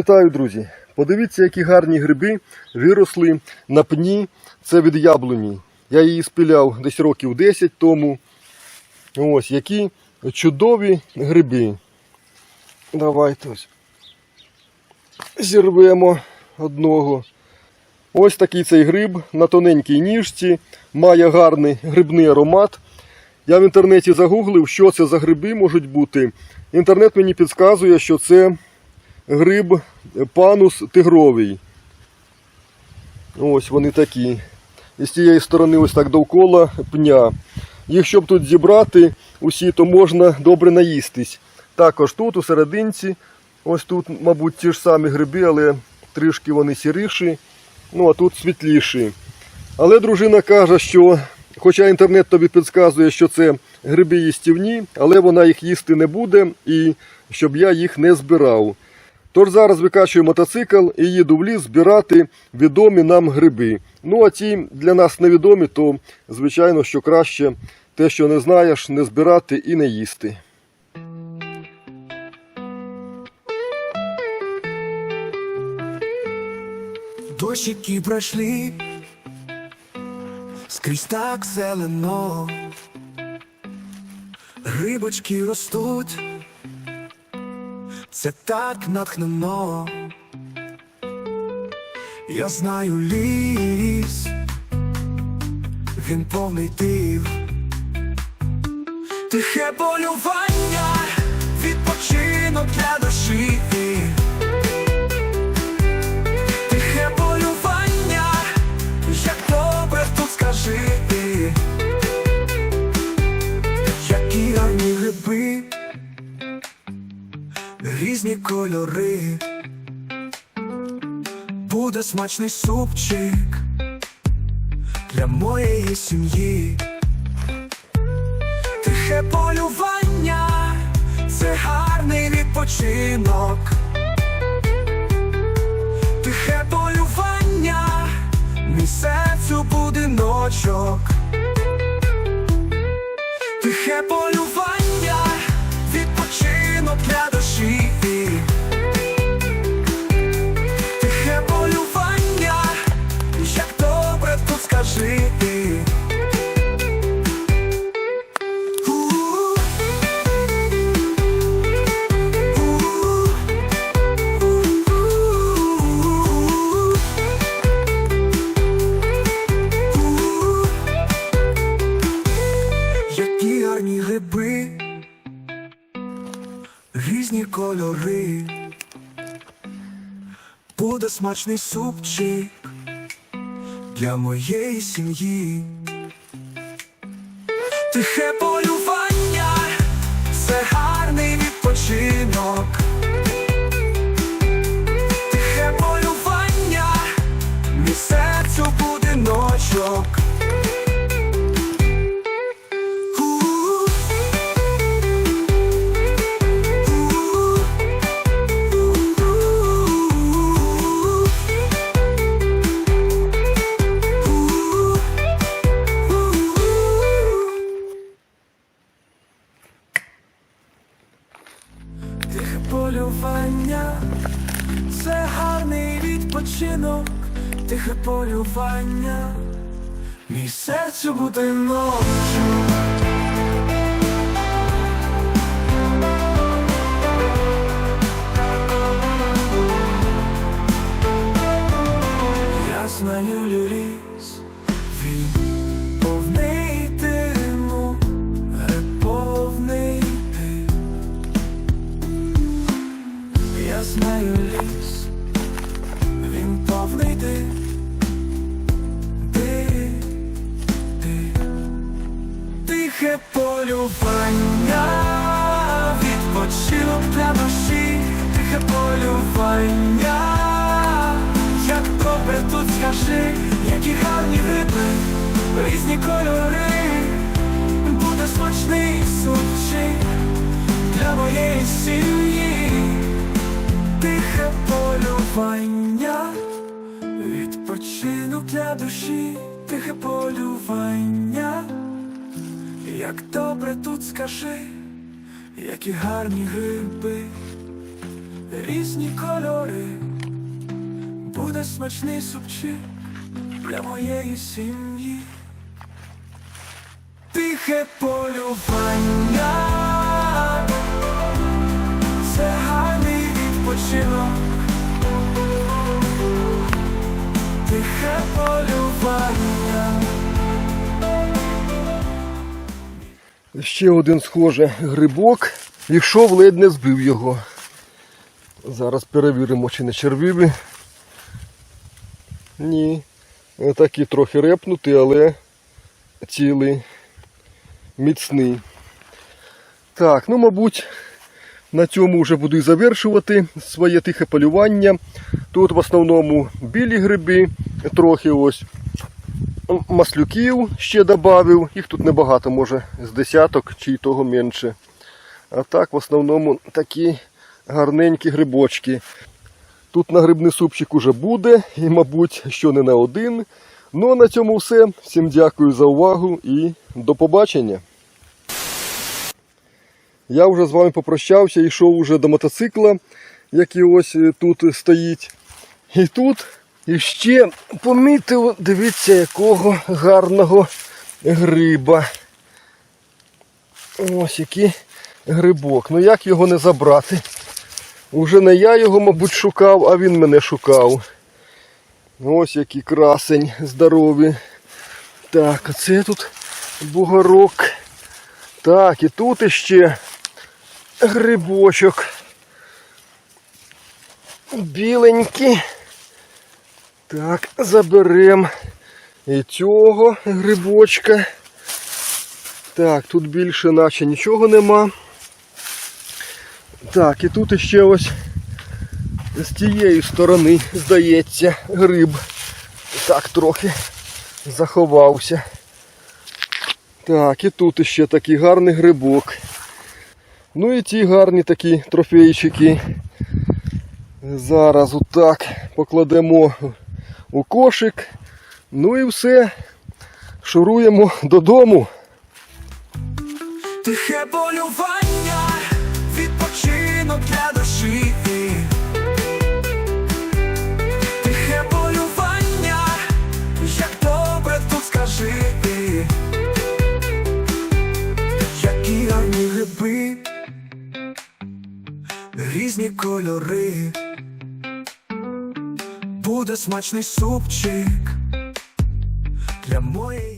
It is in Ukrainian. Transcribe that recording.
Вітаю, друзі! Подивіться, які гарні гриби виросли на пні. Це від яблуні. Я її спиляв десь років 10 тому. Ось які чудові гриби. Давайте ось. Зірвемо одного. Ось такий цей гриб на тоненькій ніжці, має гарний грибний аромат. Я в інтернеті загуглив, що це за гриби можуть бути. Інтернет мені підказує, що це гриб панус тигровий. Ось вони такі. І з цієї сторони ось так довкола пня. Їх щоб тут зібрати усі, то можна добре наїстись. Також тут, у серединці, ось тут, мабуть, ті ж самі гриби, але трішки вони сіріші, ну а тут світліші. Але дружина каже, що, хоча інтернет тобі підказує, що це гриби їстівні, але вона їх їсти не буде і щоб я їх не збирав. Тож зараз викачую мотоцикл і їду в ліс збирати відомі нам гриби. Ну а ті для нас невідомі, то звичайно, що краще те, що не знаєш, не збирати і не їсти. Дощики пройшли, скрізь так зелено, грибочки ростуть, це так натхнено. Я знаю ліс, він повний див, тихе полювання, відпочинок для душі. Кольори, буде смачний супчик для моєї сім'ї. Тихе полювання, це гарний відпочинок. Тихе полювання, мій серцю будиночок. Кольори, буде смачний супчик для моєї сім'ї. Тихе полювання, відпочинок, тихе полювання, мій серцю будиночок. Я знаю Тихе полювання, відпочинок для душі, тихе полювання, як добре тут скажи, які гарні гриби, різні кольори, буде смачний супчик для моєї сім'ї, тихе полювання, відпочинок для душі, тихе полювання. Як добре тут скажи, які гарні гриби, різні кольори, буде смачний супчик для моєї сім'ї. Тихе полювання, це гарний відпочинок. Тихе полювання. Ще один схоже грибок. Ішов, ледь не збив його. Зараз перевіримо, чи не червиві. Ні. Такий трохи репнутий, але цілий, міцний. Так, ну, мабуть, на цьому вже буду і завершувати своє тихе полювання. Тут в основному білі гриби, трохи ось маслюків ще додав. Їх тут небагато, може з десяток чи й того менше. А так в основному такі гарненькі грибочки. Тут на грибний супчик уже буде, і, мабуть, що не на один. Ну а на цьому все. Всім дякую за увагу і до побачення. Я вже з вами попрощався, йшов уже до мотоцикла, який ось е, тут стоїть. І тут іще помітив, дивіться, якого гарного гриба. Ось який грибок. Ну як його не забрати? Уже не я його, мабуть, шукав, а він мене шукав. Ось який красень здоровий. Так, а це тут бугорок. Так, і тут іще грибочок. Біленький. Так, заберемо і цього грибочка. Так, тут більше наче нічого нема. Так, і тут іще ось з тієї сторони, здається, гриб. Так, трохи заховався. Так, і тут іще такий гарний грибок. Ну і ті гарні такі трофейчики. Зараз отак покладемо у кошик. Ну і все. Шуруємо додому. Тихе полювання, відпочинок для душі. Тихе полювання, як добре тут скажи. Які гарні гриби, різні кольори. Буде смачний супчик для моєї.